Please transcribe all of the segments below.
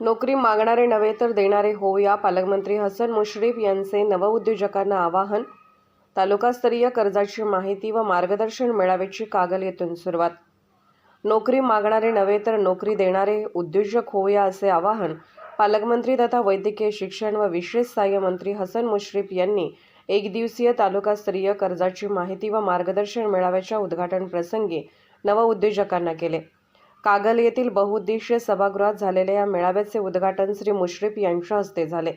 नोकरी मागणारे नव्हे तर देणारे हो या पालकमंत्री हसन मुश्रीफ यांचे नवउद्योजकांना आवाहन. तालुकास्तरीय कर्जाची माहिती व मार्गदर्शन मेळाव्याची कागल येथून सुरुवात. नोकरी मागणारे नव्हे तर नोकरी देणारे उद्योजक होऊया असे आवाहन पालकमंत्री तथा वैद्यकीय शिक्षण व विशेष सहाय्य मंत्री हसन मुश्रीफ यांनी एक दिवसीय तालुकास्तरीय कर्जाची माहिती व मार्गदर्शन मेळाव्याच्या उद्घाटन प्रसंगी नवउद्योजकांना केले. कागल येथील बहुउद्देशीय सभागृहात झालेल्या या मेळाव्याचे उद्घाटन श्री मुश्रीफ यांच्या हस्ते झाले.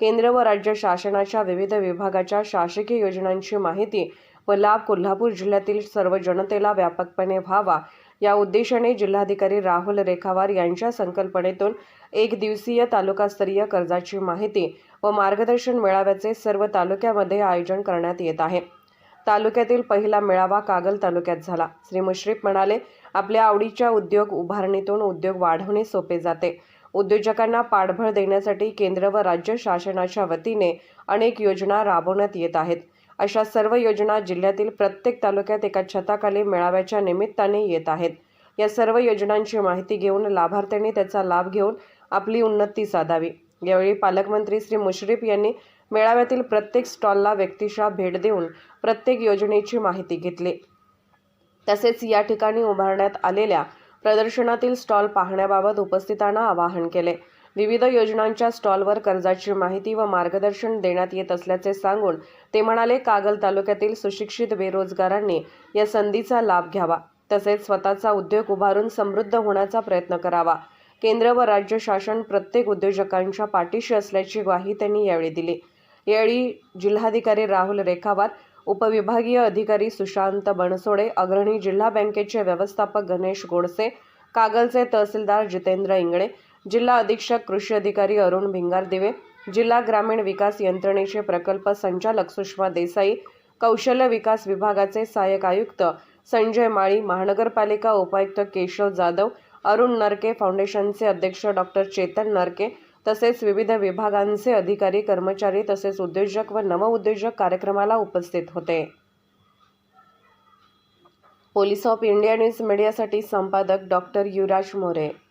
केंद्र व राज्य शासनाच्या विविध विभागाच्या शासकीय योजनांची माहिती व लाभ कोल्हापूर जिल्ह्यातील सर्व जनतेला व्यापकपणे व्हावा या उद्देशाने जिल्हाधिकारी राहुल रेखावार यांच्या संकल्पनेतून एक दिवसीय तालुकास्तरीय कर्जाची माहिती व मार्गदर्शन मेळाव्याचे सर्व तालुक्यामध्ये आयोजन करण्यात येत आहे. तालुक्यातील पहिला मेळावा कागल तालुक्यात झाला. श्री मुश्रीफ म्हणाले आपल्या आवडीच्या उद्योग उभारणीतून उद्योग वाढवणे सोपे जाते. उद्योजकांना पाठबळ देण्यासाठी केंद्र व राज्य शासनाच्या वतीने अनेक योजना राबवण्यात येत आहेत. अशा सर्व योजना जिल्ह्यातील प्रत्येक तालुक्यात एका छताखाली मेळाव्याच्या निमित्ताने येत आहेत. या सर्व योजनांची माहिती घेऊन लाभार्थ्यांनी त्याचा लाभ घेऊन आपली उन्नती साधावी. यावेळी पालकमंत्री श्री मुश्रीफ यांनी मेळाव्यातील प्रत्येक स्टॉलला व्यक्तिशः भेट देऊन प्रत्येक योजनेची माहिती घेतली. तसेच या ठिकाणी उभारण्यात आलेल्या प्रदर्शनातील स्टॉल पाहण्याबाबत उपस्थितांना आवाहन केले. विविध योजनांच्या स्टॉलवर कर्जाची माहिती व मार्गदर्शन देण्यात येत असल्याचे सांगून ते म्हणाले कागल तालुक्यातील सुशिक्षित बेरोजगारांनी या संधीचा लाभ घ्यावा. तसेच स्वतःचा उद्योग उभारून समृद्ध होण्याचा प्रयत्न करावा. केंद्र व राज्य शासन प्रत्येक उद्योजकांच्या पाठीशी असल्याची ग्वाही त्यांनी यावेळी दिली. यावेळी जिल्हाधिकारी राहुल रेखावात उपविभागीय अधिकारी सुशांत बनसोडे अग्रणी जिल्हा बँकेचे व्यवस्थापक गणेश गोडसे कागलचे तहसीलदार जितेंद्र इंगळे जिल्हा अधीक्षक कृषी अधिकारी अरुण भिंगारदिवे जिल्हा ग्रामीण विकास यंत्रणेचे प्रकल्प संचालक सुषमा देसाई कौशल्य विकास विभागाचे सहाय्यक आयुक्त संजय माळी महानगरपालिका उपायुक्त केशव जाधव अरुण नरके फाउंडेशनचे अध्यक्ष डॉक्टर चेतन नरके तसेच विविध विभागांचे अधिकारी कर्मचारी तसेच उद्योजक व नवउद्योजक कार्यक्रमाला उपस्थित होते. पोलीस ऑफ इंडिया न्यूज मीडियासाठी संपादक डॉक्टर युवराज मोरे.